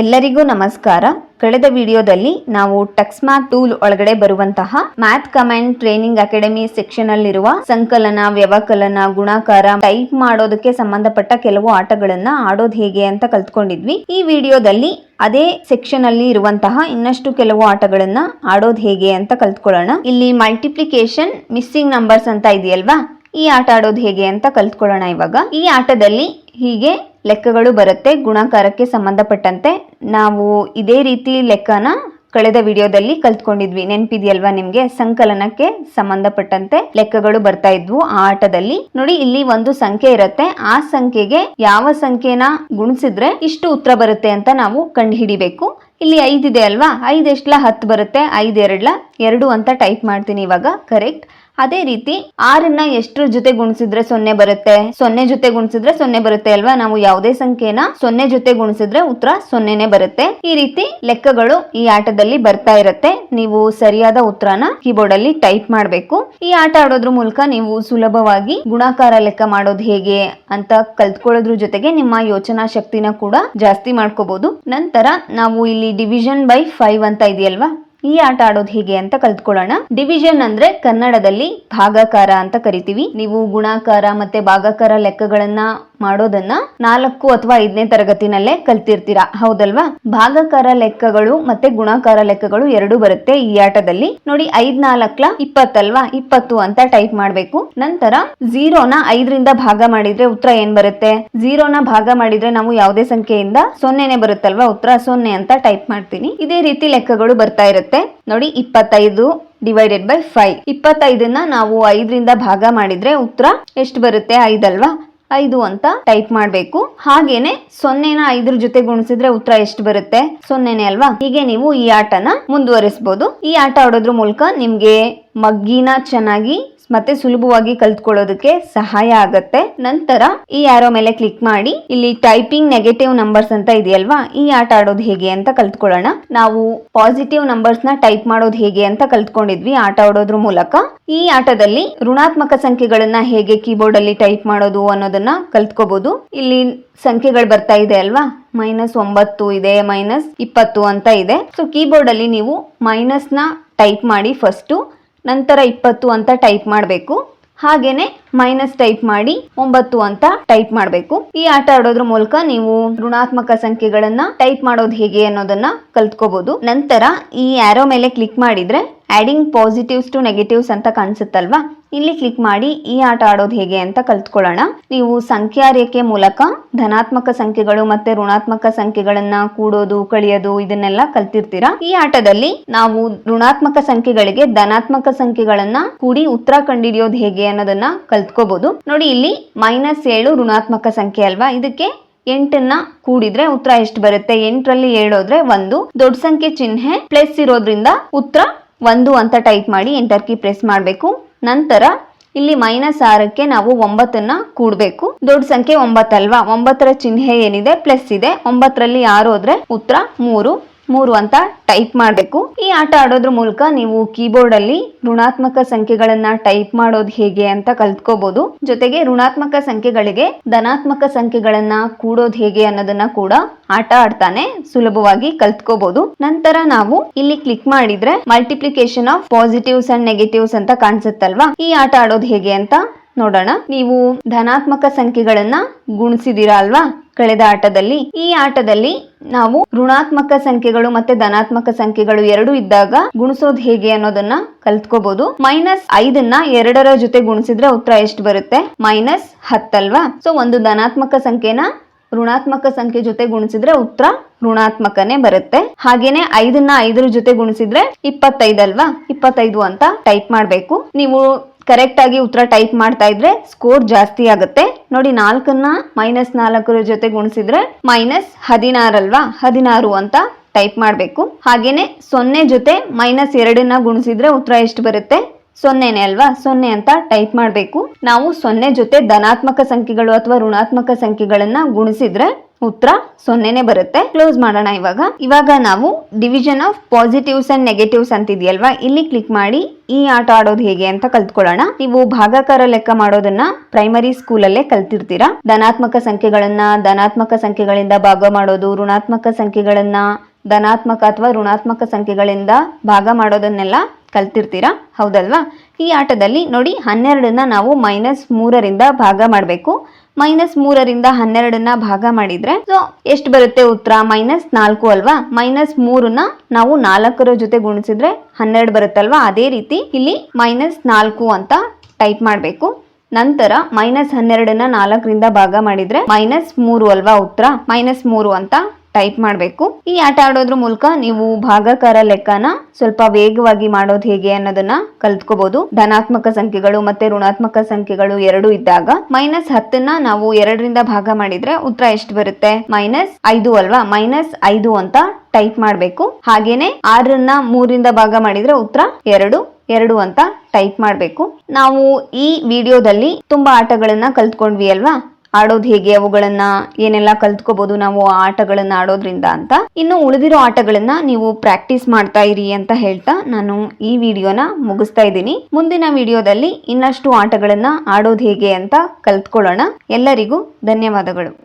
ಎಲ್ಲರಿಗೂ ನಮಸ್ಕಾರ. ಕಳೆದ ವಿಡಿಯೋದಲ್ಲಿ ನಾವು ಟಕ್ಸ್ಮ್ಯಾಕ್ ಟೂಲ್ ಒಳಗಡೆ ಬರುವಂತಹ math command training academy section ಅಲ್ಲಿರುವ ಸಂಕಲನ, ವ್ಯವಕಲನ, ಗುಣಾಕಾರ ಟೈಪ್ ಮಾಡೋದಕ್ಕೆ ಸಂಬಂಧಪಟ್ಟ ಕೆಲವು ಆಟಗಳನ್ನ ಆಡೋದು ಹೇಗೆ ಅಂತ ಕಲ್ತ್ಕೊಂಡಿದ್ವಿ. ಈ ವಿಡಿಯೋದಲ್ಲಿ ಅದೇ ಸೆಕ್ಷನ್ ಅಲ್ಲಿ ಇರುವಂತಹ ಇನ್ನಷ್ಟು ಕೆಲವು ಆಟಗಳನ್ನ ಆಡೋದು ಹೇಗೆ ಅಂತ ಕಲ್ತ್ಕೊಳ್ಳೋಣ. ಇಲ್ಲಿ ಮಲ್ಟಿಪ್ಲಿಕೇಶನ್, ಮಿಸ್ಸಿಂಗ್ ನಂಬರ್ಸ್ ಅಂತ ಇದೆಯಲ್ವಾ? ಈ ಆಟ ಆಡೋದು ಹೇಗೆ ಅಂತ ಕಲ್ತ್ಕೊಳ್ಳೋಣ ಇವಾಗ. ಈ ಆಟದಲ್ಲಿ ಹೀಗೆ ಲೆಕ್ಕಗಳು ಬರುತ್ತೆ, ಗುಣಾಕಾರಕ್ಕೆ ಸಂಬಂಧಪಟ್ಟಂತೆ. ನಾವು ಇದೇ ರೀತಿ ಲೆಕ್ಕನ ಕಳೆದ ವಿಡಿಯೋದಲ್ಲಿ ಕಲ್ತ್ಕೊಂಡಿದ್ವಿ. ನೆನಪಿದೆಯಲ್ವಾ ನಿಮ್ಗೆ? ಸಂಕಲನಕ್ಕೆ ಸಂಬಂಧಪಟ್ಟಂತೆ ಲೆಕ್ಕಗಳು ಬರ್ತಾ ಇದ್ವು ಆ ಆಟದಲ್ಲಿ. ನೋಡಿ, ಇಲ್ಲಿ ಒಂದು ಸಂಖ್ಯೆ ಇರುತ್ತೆ. ಆ ಸಂಖ್ಯೆಗೆ ಯಾವ ಸಂಖ್ಯೆನ ಗುಣಿಸಿದ್ರೆ ಇಷ್ಟು ಉತ್ತರ ಬರುತ್ತೆ ಅಂತ ನಾವು ಕಂಡು ಹಿಡಿಬೇಕು ಇಲ್ಲಿ ಐದಿದೆ ಅಲ್ವಾ? ಐದು ಎಷ್ಟಲ ಹತ್ತು ಬರುತ್ತೆ? ಐದು ಎರಡ್ಲ ಎರಡು ಅಂತ ಟೈಪ್ ಮಾಡ್ತೀನಿ ಇವಾಗ. ಕರೆಕ್ಟ್? ಅದೇ ರೀತಿ ಆರನ್ನ ಎಷ್ಟ್ರ ಜೊತೆ ಗುಣಿಸಿದ್ರೆ ಸೊನ್ನೆ ಬರುತ್ತೆ? ಸೊನ್ನೆ ಜೊತೆ ಗುಣಿಸಿದ್ರೆ ಸೊನ್ನೆ ಬರುತ್ತೆ ಅಲ್ವಾ? ನಾವು ಯಾವುದೇ ಸಂಖ್ಯೆನ ಸೊನ್ನೆ ಜೊತೆ ಗುಣಿಸಿದ್ರೆ ಉತ್ತರ ಸೊನ್ನೆನೆ ಬರುತ್ತೆ. ಈ ರೀತಿ ಲೆಕ್ಕಗಳು ಈ ಆಟದಲ್ಲಿ ಬರ್ತಾ ಇರುತ್ತೆ. ನೀವು ಸರಿಯಾದ ಉತ್ತರನ ಕೀಬೋರ್ಡ್ ಅಲ್ಲಿ ಟೈಪ್ ಮಾಡಬೇಕು. ಈ ಆಟ ಆಡೋದ್ರ ಮೂಲಕ ನೀವು ಸುಲಭವಾಗಿ ಗುಣಾಕಾರ ಲೆಕ್ಕ ಮಾಡೋದು ಹೇಗೆ ಅಂತ ಕಲ್ತ್ಕೊಳ್ಳೋದ್ರ ಜೊತೆಗೆ ನಿಮ್ಮ ಯೋಚನಾ ಶಕ್ತಿನ ಕೂಡ ಜಾಸ್ತಿ ಮಾಡ್ಕೋಬಹುದು ನಂತರ ನಾವು ಇಲ್ಲಿ ಡಿವಿಷನ್ ಬೈ ಫೈವ್ ಅಂತ ಇದೆಯಲ್ವಾ? ಈ ಆಟ ಆಡೋದು ಹೇಗೆ ಅಂತ ಕಲ್ತ್ಕೊಳ್ಳೋಣ. ಡಿವಿಷನ್ ಅಂದ್ರೆ ಕನ್ನಡದಲ್ಲಿ ಭಾಗಾಕಾರ ಅಂತ ಕರಿತೀವಿ. ನೀವು ಗುಣಾಕಾರ ಮತ್ತೆ ಭಾಗಾಕಾರ ಲೆಕ್ಕಗಳನ್ನ ಮಾಡೋದನ್ನ ನಾಲ್ಕು ಅಥವಾ ಐದನೇ ತರಗತಿನಲ್ಲೇ ಕಲ್ತಿರ್ತೀರಾ? ಹೌದಲ್ವಾ? ಭಾಗಕಾರ ಲೆಕ್ಕಗಳು ಮತ್ತೆ ಗುಣಾಕಾರ ಲೆಕ್ಕಗಳು ಎರಡು ಬರುತ್ತೆ ಈ ಆಟದಲ್ಲಿ. ನೋಡಿ ಐದ್ ನಾಲ್ಕಲ ಇಪ್ಪತ್ತಲ್ವಾ? ಇಪ್ಪತ್ತು ಅಂತ ಟೈಪ್ ಮಾಡ್ಬೇಕು. ನಂತರ ಝೀರೋನ ಐದರಿಂದ ಭಾಗ ಮಾಡಿದ್ರೆ ಉತ್ತರ ಏನ್ ಬರುತ್ತೆ? ಝೀರೋನ ಭಾಗ ಮಾಡಿದ್ರೆ ನಾವು ಯಾವುದೇ ಸಂಖ್ಯೆಯಿಂದ ಸೊನ್ನೆನೆ ಬರುತ್ತಲ್ವಾ? ಉತ್ತರ ಸೊನ್ನೆ ಅಂತ ಟೈಪ್ ಮಾಡ್ತೀನಿ. ಇದೇ ರೀತಿ ಲೆಕ್ಕಗಳು ಬರ್ತಾ ಇರುತ್ತೆ. ನೋಡಿ, ಇಪ್ಪತ್ತೈದು ಡಿವೈಡೆಡ್ ಬೈ ಫೈವ್. ಇಪ್ಪತ್ತೈದನ್ನ ನಾವು ಐದರಿಂದ ಭಾಗ ಮಾಡಿದ್ರೆ ಉತ್ತರ ಎಷ್ಟು ಬರುತ್ತೆ? ಐದಲ್ವಾ? ಐದು ಅಂತ ಟೈಪ್ ಮಾಡಬೇಕು. ಹಾಗೇನೆ ಸೊನ್ನೆನ ಐದ್ರ ಜೊತೆ ಗುಣಿಸಿದ್ರೆ ಉತ್ತರ ಎಷ್ಟು ಬರುತ್ತೆ? ಸೊನ್ನೆನೆ ಅಲ್ವಾ? ಹೀಗೆ ನೀವು ಈ ಆಟನ ಮುಂದುವರಿಸಬಹುದು ಈ ಆಟ ಆಡೋದ್ರ ಮೂಲಕ ನಿಮ್ಗೆ ಮಗ್ಗಿನ ಚೆನ್ನಾಗಿ ಮತ್ತೆ ಸುಲಭವಾಗಿ ಕಲ್ತ್ಕೊಳ್ಳೋದಕ್ಕೆ ಸಹಾಯ ಆಗತ್ತೆ. ನಂತರ ಈ ಆರೋ ಮೇಲೆ ಕ್ಲಿಕ್ ಮಾಡಿ, ಇಲ್ಲಿ ಟೈಪಿಂಗ್ ನೆಗೆಟಿವ್ ನಂಬರ್ಸ್ ಅಂತ ಇದೆಯಲ್ವಾ? ಈ ಆಟ ಆಡೋದು ಹೇಗೆ ಅಂತ ಕಲ್ತ್ಕೊಳ್ಳೋಣ. ನಾವು ಪಾಸಿಟಿವ್ ನಂಬರ್ಸ್ನ ಟೈಪ್ ಮಾಡೋದು ಹೇಗೆ ಅಂತ ಕಲ್ತ್ಕೊಂಡಿದ್ವಿ ಆಟ ಆಡೋದ್ರ ಮೂಲಕ. ಈ ಆಟದಲ್ಲಿ ಋಣಾತ್ಮಕ ಸಂಖ್ಯೆಗಳನ್ನ ಹೇಗೆ ಕೀಬೋರ್ಡ್ ಅಲ್ಲಿ ಟೈಪ್ ಮಾಡೋದು ಅನ್ನೋದನ್ನ ಕಲ್ತ್ಕೋಬಹುದು ಇಲ್ಲಿ ಸಂಖ್ಯೆಗಳು ಬರ್ತಾ ಇದೆ ಅಲ್ವಾ? ಮೈನಸ್ ಒಂಬತ್ತು ಇದೆ ಮೈನಸ್ ಇಪ್ಪತ್ತು ಅಂತ ಇದೆ. ಸೊ ಕೀಬೋರ್ಡ್ ಅಲ್ಲಿ ನೀವು ಮೈನಸ್ನ ಟೈಪ್ ಮಾಡಿ ಫಸ್ಟು ನಂತರ ಇಪ್ಪತ್ತು ಅಂತ ಟೈಪ್ ಮಾಡಬೇಕು. ಹಾಗೇನೆ ಮೈನಸ್ ಟೈಪ್ ಮಾಡಿ ಒಂಬತ್ತು ಅಂತ ಟೈಪ್ ಮಾಡಬೇಕು. ಈ ಆಟ ಆಡೋದ್ರ ಮೂಲಕ ನೀವು ಋಣಾತ್ಮಕ ಸಂಖ್ಯೆಗಳನ್ನ ಟೈಪ್ ಮಾಡೋದು ಹೇಗೆ ಅನ್ನೋದನ್ನ ಕಲ್ತ್ಕೋಬಹುದು ನಂತರ ಈ ಆರೋ ಮೇಲೆ ಕ್ಲಿಕ್ ಮಾಡಿದ್ರೆ ಆಡಿಂಗ್ ಪಾಸಿಟಿವ್ಸ್ ಟು ನೆಗೆಟಿವ್ಸ್ ಅಂತ ಕಾಣಿಸುತ್ತಲ್ವಾ? ಇಲ್ಲಿ ಕ್ಲಿಕ್ ಮಾಡಿ ಈ ಆಟ ಆಡೋದು ಹೇಗೆ ಅಂತ ಕಲ್ತ್ಕೊಳ್ಳೋಣ. ನೀವು ಸಂಖ್ಯಾ ರೇಖೆ ಮೂಲಕ ಧನಾತ್ಮಕ ಸಂಖ್ಯೆಗಳು ಮತ್ತೆ ಋಣಾತ್ಮಕ ಸಂಖ್ಯೆಗಳನ್ನ ಕೂಡೋದು, ಕಳಿಯೋದು ಇದನ್ನೆಲ್ಲ ಕಲ್ತಿರ್ತೀರಾ? ಈ ಆಟದಲ್ಲಿ ನಾವು ಋಣಾತ್ಮಕ ಸಂಖ್ಯೆಗಳಿಗೆ ಧನಾತ್ಮಕ ಸಂಖ್ಯೆಗಳನ್ನ ಕೂಡಿ ಉತ್ತರ ಕಂಡಿಡಿಯೋದು ಹೇಗೆ ಅನ್ನೋದನ್ನ ಕಲ್ತ್ಕೋಬಹುದು ನೋಡಿ ಇಲ್ಲಿ ಮೈನಸ್ ಏಳು ಋಣಾತ್ಮಕ ಸಂಖ್ಯೆ ಅಲ್ವಾ? ಇದಕ್ಕೆ ಎಂಟನ್ನ ಕೂಡಿದ್ರೆ ಉತ್ತರ ಎಷ್ಟು ಬರುತ್ತೆ? ಎಂಟರಲ್ಲಿ ಏಳೋದ್ರೆ ಒಂದು. ದೊಡ್ಡ ಸಂಖ್ಯೆ ಚಿಹ್ನೆ ಪ್ಲಸ್ ಇರೋದ್ರಿಂದ ಉತ್ತರ ಒಂದು ಅಂತ ಟೈಪ್ ಮಾಡಿ ಎಂಟರ್ ಕಿ ಪ್ರೆಸ್ ಮಾಡಬೇಕು. ನಂತರ ಇಲ್ಲಿ ಮೈನಸ್ ಆರಕ್ಕೆ ನಾವು ಒಂಬತ್ತನ್ನ ಕೂಡಬೇಕು. ದೊಡ್ಡ ಸಂಖ್ಯೆ ಒಂಬತ್ತಲ್ವಾ? ಒಂಬತ್ತರ ಚಿಹ್ನೆ ಏನಿದೆ? ಪ್ಲಸ್ ಇದೆ. ಒಂಬತ್ತರಲ್ಲಿ ಆರು ಹೋದ್ರೆ ಉತ್ತರ ಮೂರು. ಮೂರು ಅಂತ ಟೈಪ್ ಮಾಡಬೇಕು. ಈ ಆಟ ಆಡೋದ್ರ ಮೂಲಕ ನೀವು ಕೀಬೋರ್ಡ್ ಅಲ್ಲಿ ಋಣಾತ್ಮಕ ಸಂಖ್ಯೆಗಳನ್ನ ಟೈಪ್ ಮಾಡೋದು ಹೇಗೆ ಅಂತ ಕಲ್ತ್ಕೋಬಹುದು ಜೊತೆಗೆ ಋಣಾತ್ಮಕ ಸಂಖ್ಯೆಗಳಿಗೆ ಧನಾತ್ಮಕ ಸಂಖ್ಯೆಗಳನ್ನ ಕೂಡೋದು ಹೇಗೆ ಅನ್ನೋದನ್ನ ಕೂಡ ಆಟ ಆಡ್ತಾನೆ ಸುಲಭವಾಗಿ ಕಲ್ತ್ಕೋಬಹುದು ನಂತರ ನಾವು ಇಲ್ಲಿ ಕ್ಲಿಕ್ ಮಾಡಿದ್ರೆ multiplication of positives and negatives ಅಂತ ಕಾಣಿಸುತ್ತಲ್ವಾ? ಈ ಆಟ ಆಡೋದು ಹೇಗೆ ಅಂತ ನೋಡೋಣ. ನೀವು ಧನಾತ್ಮಕ ಸಂಖ್ಯೆಗಳನ್ನ ಗುಣಿಸಿದಿರಾ ಅಲ್ವಾ? ಕಳೆದ ಆಟದಲ್ಲಿ. ಈ ಆಟದಲ್ಲಿ ನಾವು ಋಣಾತ್ಮಕ ಸಂಖ್ಯೆಗಳು ಮತ್ತೆ ಧನಾತ್ಮಕ ಸಂಖ್ಯೆಗಳು ಎರಡು ಇದ್ದಾಗ ಗುಣಿಸೋದು ಹೇಗೆ ಅನ್ನೋದನ್ನ ಕಲ್ತ್ಕೋಬಹುದು ಮೈನಸ್ ಐದನ್ನ ಎರಡರ ಜೊತೆ ಗುಣಿಸಿದ್ರೆ ಉತ್ತರ ಎಷ್ಟು ಬರುತ್ತೆ? ಮೈನಸ್ ಹತ್ತಲ್ವಾ ಸೊ ಒಂದು ಧನಾತ್ಮಕ ಸಂಖ್ಯೆನ ಋಣಾತ್ಮಕ ಸಂಖ್ಯೆ ಜೊತೆ ಗುಣಿಸಿದ್ರೆ ಉತ್ತರ ಋಣಾತ್ಮಕನೇ ಬರುತ್ತೆ. ಹಾಗೇನೆ ಐದನ್ನ ಐದರ ಜೊತೆ ಗುಣಿಸಿದ್ರೆ ಇಪ್ಪತ್ತೈದಲ್ವಾ ಇಪ್ಪತ್ತೈದು ಅಂತ ಟೈಪ್ ಮಾಡ್ಬೇಕು. ನೀವು ಕರೆಕ್ಟ್ ಆಗಿ ಉತ್ತರ ಟೈಪ್ ಮಾಡ್ತಾ ಇದ್ರೆ ಸ್ಕೋರ್ ಜಾಸ್ತಿ ಆಗುತ್ತೆ. ನೋಡಿ ನಾಲ್ಕನ್ನ ಮೈನಸ್ ನಾಲ್ಕರ ಜೊತೆ ಗುಣಿಸಿದ್ರೆ ಮೈನಸ್ ಹದಿನಾರಲ್ವಾ ಹದಿನಾರು ಅಂತ ಟೈಪ್ ಮಾಡಬೇಕು. ಹಾಗೇನೆ ಸೊನ್ನೆ ಜೊತೆ ಮೈನಸ್ ಎರಡನ್ನ ಗುಣಿಸಿದ್ರೆ ಉತ್ತರ ಎಷ್ಟು ಬರುತ್ತೆ? ಸೊನ್ನೆನೆ ಅಲ್ವಾ? ಸೊನ್ನೆ ಅಂತ ಟೈಪ್ ಮಾಡಬೇಕು. ನಾವು ಸೊನ್ನೆ ಜೊತೆ ಧನಾತ್ಮಕ ಸಂಖ್ಯೆಗಳು ಅಥವಾ ಋಣಾತ್ಮಕ ಸಂಖ್ಯೆಗಳನ್ನ ಗುಣಿಸಿದ್ರೆ ಉತ್ತರ ಸೊನ್ನೆನೆ ಬರುತ್ತೆ. ಕ್ಲೋಸ್ ಮಾಡೋಣ ಇವಾಗ. ಇವಾಗ ನಾವು division of positives and negatives ಅಂತಿದೆಯಲ್ವಾ? ಇಲ್ಲಿ ಕ್ಲಿಕ್ ಮಾಡಿ ಈ ಆಟ ಆಡೋದು ಹೇಗೆ ಅಂತ ಕಲ್ತ್ಕೊಳ್ಳೋಣ. ನೀವು ಭಾಗಾಕಾರ ಲೆಕ್ಕ ಮಾಡೋದನ್ನ ಪ್ರೈಮರಿ ಸ್ಕೂಲಲ್ಲೇ ಕಲ್ತಿರ್ತೀರಾ? ಧನಾತ್ಮಕ ಸಂಖ್ಯೆಗಳನ್ನ ಧನಾತ್ಮಕ ಸಂಖ್ಯೆಗಳಿಂದ ಭಾಗ ಮಾಡೋದು, ಋಣಾತ್ಮಕ ಸಂಖ್ಯೆಗಳನ್ನ ಧನಾತ್ಮಕ ಅಥವಾ ಋಣಾತ್ಮಕ ಸಂಖ್ಯೆಗಳಿಂದ ಭಾಗ ಮಾಡೋದನ್ನೆಲ್ಲ ಕಲ್ತಿರ್ತೀರಾ? ಹೌದಲ್ವಾ? ಈ ಆಟದಲ್ಲಿ ನೋಡಿ ಹನ್ನೆರಡನ್ನ ನಾವು ಮೈನಸ್ ಮೂರರಿಂದ ಭಾಗ ಮಾಡಬೇಕು. ಮೈನಸ್ ಮೂರರಿಂದ ಹನ್ನೆರಡನ್ನ ಭಾಗ ಮಾಡಿದ್ರೆ ಸೊ ಎಷ್ಟು ಬರುತ್ತೆ ಉತ್ತರ? ಮೈನಸ್ ನಾಲ್ಕು ಅಲ್ವಾ? ಮೈನಸ್ ಮೂರನ್ನ ನಾವು ನಾಲ್ಕರ ಜೊತೆ ಗುಣಿಸಿದ್ರೆ ಹನ್ನೆರಡು ಬರುತ್ತಲ್ವಾ? ಅದೇ ರೀತಿ ಇಲ್ಲಿ ಮೈನಸ್ ನಾಲ್ಕು ಅಂತ ಟೈಪ್ ಮಾಡಬೇಕು. ನಂತರ ಮೈನಸ್ ಹನ್ನೆರಡನ್ನ ನಾಲ್ಕರಿಂದ ಭಾಗ ಮಾಡಿದ್ರೆ ಮೈನಸ್ ಮೂರು ಅಲ್ವಾ ಉತ್ತರ? ಮೈನಸ್ ಮೂರು ಅಂತ ಟೈಪ್ ಮಾಡಬೇಕು. ಈ ಆಟ ಆಡೋದ್ರ ಮೂಲಕ ನೀವು ಭಾಗಾಕಾರ ಲೆಕ್ಕನ ಸ್ವಲ್ಪ ವೇಗವಾಗಿ ಮಾಡೋದು ಹೇಗೆ ಅನ್ನೋದನ್ನ ಕಲ್ತ್ಕೋಬಹುದು ಧನಾತ್ಮಕ ಸಂಖ್ಯೆಗಳು ಮತ್ತೆ ಋಣಾತ್ಮಕ ಸಂಖ್ಯೆಗಳು ಎರಡು ಇದ್ದಾಗ ಮೈನಸ್ ಹತ್ತನ್ನ ನಾವು ಎರಡರಿಂದ ಭಾಗ ಮಾಡಿದ್ರೆ ಉತ್ತರ ಎಷ್ಟು ಬರುತ್ತೆ? ಮೈನಸ್ ಐದು ಅಲ್ವಾ? ಮೈನಸ್ ಐದು ಅಂತ ಟೈಪ್ ಮಾಡಬೇಕು. ಹಾಗೇನೆ ಆರನ್ನ ಮೂರಿಂದ ಭಾಗ ಮಾಡಿದ್ರೆ ಉತ್ತರ ಎರಡು ಎರಡು ಅಂತ ಟೈಪ್ ಮಾಡಬೇಕು. ನಾವು ಈ ವಿಡಿಯೋದಲ್ಲಿ ತುಂಬಾ ಆಟಗಳನ್ನ ಕಲ್ತ್ಕೊಂಡ್ವಿ ಅಲ್ವಾ? ಆಡೋದು ಹೇಗೆ, ಅವುಗಳನ್ನ ಏನೆಲ್ಲ ಕಲ್ತ್ಕೋಬಹುದು ನಾವು ಆಟಗಳನ್ನ ಆಡೋದ್ರಿಂದ ಅಂತ. ಇನ್ನು ಉಳಿದಿರೋ ಆಟಗಳನ್ನ ನೀವು ಪ್ರಾಕ್ಟೀಸ್ ಮಾಡ್ತಾ ಇರಿ ಅಂತ ಹೇಳ್ತಾ ನಾನು ಈ ವಿಡಿಯೋನ ಮುಗಿಸ್ತಾ ಇದ್ದೀನಿ. ಮುಂದಿನ ವಿಡಿಯೋದಲ್ಲಿ ಇನ್ನಷ್ಟು ಆಟಗಳನ್ನ ಆಡೋದು ಹೇಗೆ ಅಂತ ಕಲ್ತ್ಕೊಳ್ಳೋಣ. ಎಲ್ಲರಿಗೂ ಧನ್ಯವಾದಗಳು.